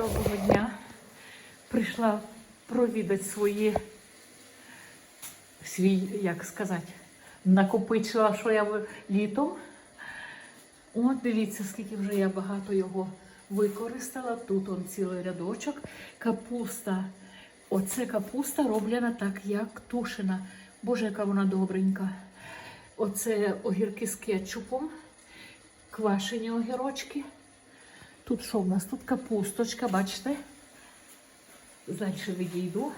Доброго дня. Прийшла провідати свої, свій, як сказати, накопичила, що я літом. От дивіться, скільки вже я багато його використала. Тут он цілий рядочок. Капуста. Оце капуста роблена так, як тушена. Боже, яка вона добренька. Оце огірки з кетчупом, квашені огірочки. Тут що в нас? Тут капусточка, бачите? Далі відійду.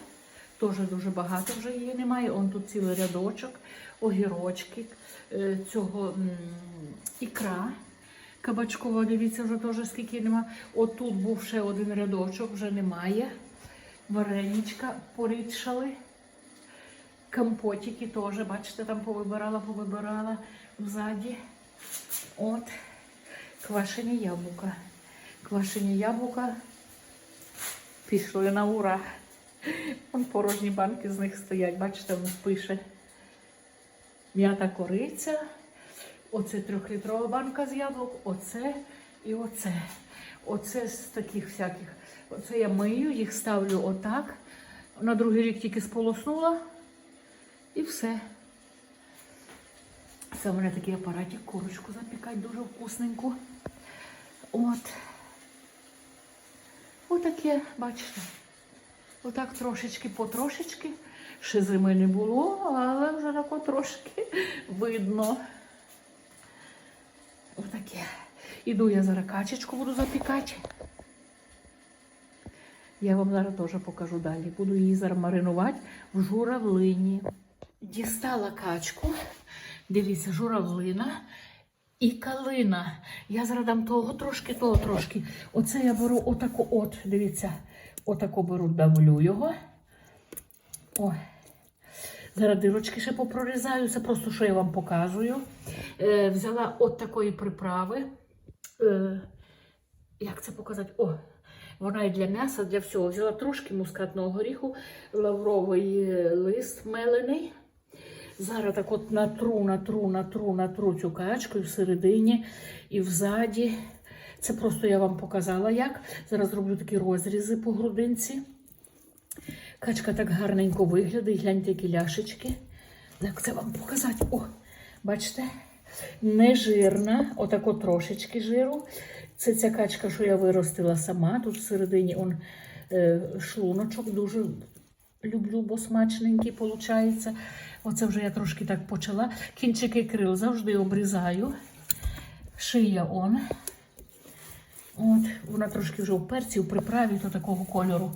Теж дуже багато вже її немає. Он тут цілий рядочок, огірочки, е, цього ікра. Кабачкова, дивіться, вже теж скільки нема. Отут був ще один рядочок, вже немає. Вареничка порідшали. Компотики теж, бачите, там повибирала, повибирала взаді. От, квашені яблука. Квашені яблука пішли на ура. Вон порожні банки з них стоять, бачите, воно пише. М'ята кориця. Оце трьохлітрова банка з яблук, оце і оце. Оце з таких всяких. Оце я мию, їх ставлю отак. На другий рік тільки сполоснула. І все. Це в мене такий апаратик, курочку запікати дуже вкусненьку. От. Отаке, бачите. Отак трошечки потрошечки. Ще зими не було, але вже тако трошки видно. Отаке. Іду я зараз качечку буду запікати. Я вам зараз теж покажу далі. Буду її зараз маринувати в журавлині. Дістала качку. Дивіться, журавлина і калина. Я зараз дам того трошки, того трошки. Оце я беру отаку от, дивіться, отаку беру, давлю його. Ой. Зараз дирочки ще попрорізаю. Це просто що я вам показую. Е, взяла от такої приправи. Е, як це показати? О, вона і для м'яса, для всього. Взяла трошки мускатного горіху, лавровий лист мелений. Зараз так от натру, натру, натру, натру цю качку і всередині, і взаді. Це просто я вам показала як. Зараз зроблю такі розрізи по грудинці. Качка так гарненько виглядає. Гляньте, які ляшечки. Як це вам показати? О, бачите? Не жирна, отако трошечки жиру. Це ця качка, що я виростила сама. Тут всередині он, е, шлуночок дуже люблю, бо смачненький виходить. Оце вже я трошки так почала. Кінчики крил завжди обрізаю. Шия он. От, вона трошки вже в перці, в приправі то такого кольору.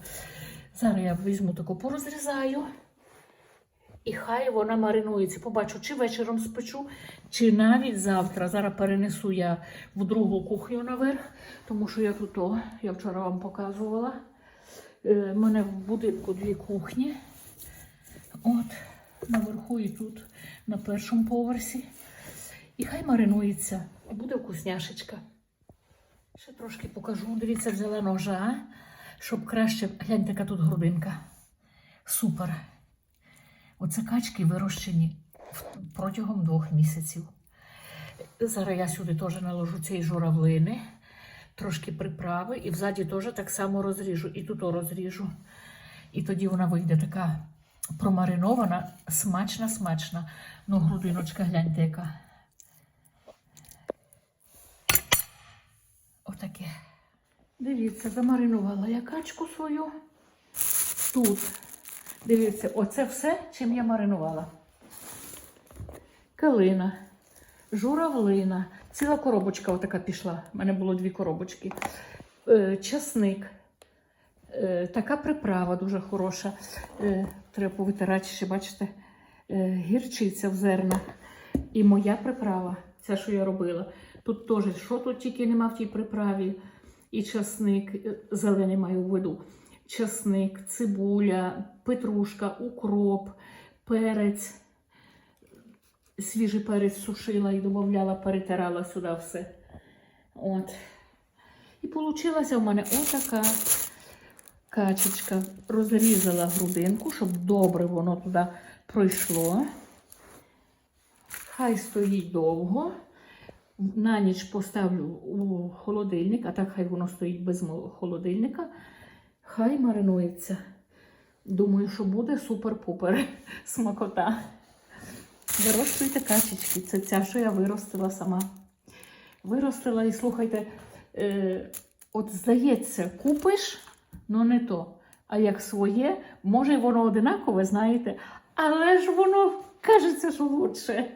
Зараз я візьму таку порозрізаю. І хай вона маринується. Побачу, чи вечором спечу, чи навіть завтра. Зараз перенесу я в другу кухню наверх, тому що я тут, о, я вчора вам показувала. У мене в будинку дві кухні. От, наверху і тут, на першому поверсі. І хай маринується. І буде вкусняшечка. Ще трошки покажу. Дивіться, взяла ножа, щоб краще. Гляньте, яка тут грудинка. Супер. Оце качки вирощені протягом двох місяців. Зараз я сюди теж наложу цієї журавлини, трошки приправи, і взаді теж так само розріжу. І тут розріжу. І тоді вона вийде така промаринована, смачна, смачна. Ну, грудиночка, гляньте, яка. Отаке. Дивіться, замаринувала я качку свою. Тут. Дивіться, оце все, чим я маринувала. Калина, журавлина, ціла коробочка отака пішла. У мене було дві коробочки. Е, часник. Е, така приправа дуже хороша. Треба повитирати ще, бачите, е, гірчиця в зернах. І моя приправа, ця, що я робила. Тут теж, що тут тільки нема в тій приправі. І часник, е, зелений маю в виду. Часник, цибуля, петрушка, укроп, перець. Свіжий перець сушила і додавала, перетирала сюди все. От. І вийшла в мене отака качечка. Розрізала грудинку, щоб добре воно туди пройшло. Хай стоїть довго. на ніч поставлю у холодильник, а так хай воно стоїть без холодильника. Хай маринується. Думаю, що буде супер-пупер смакота. Вирощуйте качечки. Це ця, що я виростила сама. Виростила і слухайте, е, от здається, купиш, ну не то. А як своє, може воно одинакове, знаєте, але ж воно кажеться, що лучше.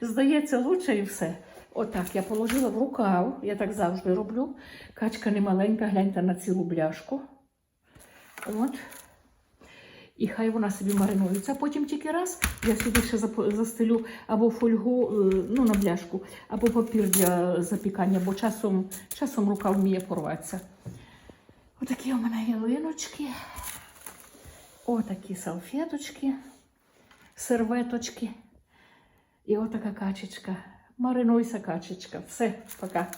Здається, лучше і все. Отак я положила в рукав, я так завжди роблю. Качка не маленька, гляньте на цілу бляшку. От. І хай вона собі маринується. Потім тільки раз я сюди ще застелю або фольгу е, ну, на бляшку, або папір для запікання, бо часом, часом рука вміє порватися. Отакі у мене ялиночки. Отакі салфеточки, серветочки. І отака качечка. Маринуйся, качечка. Все, пока.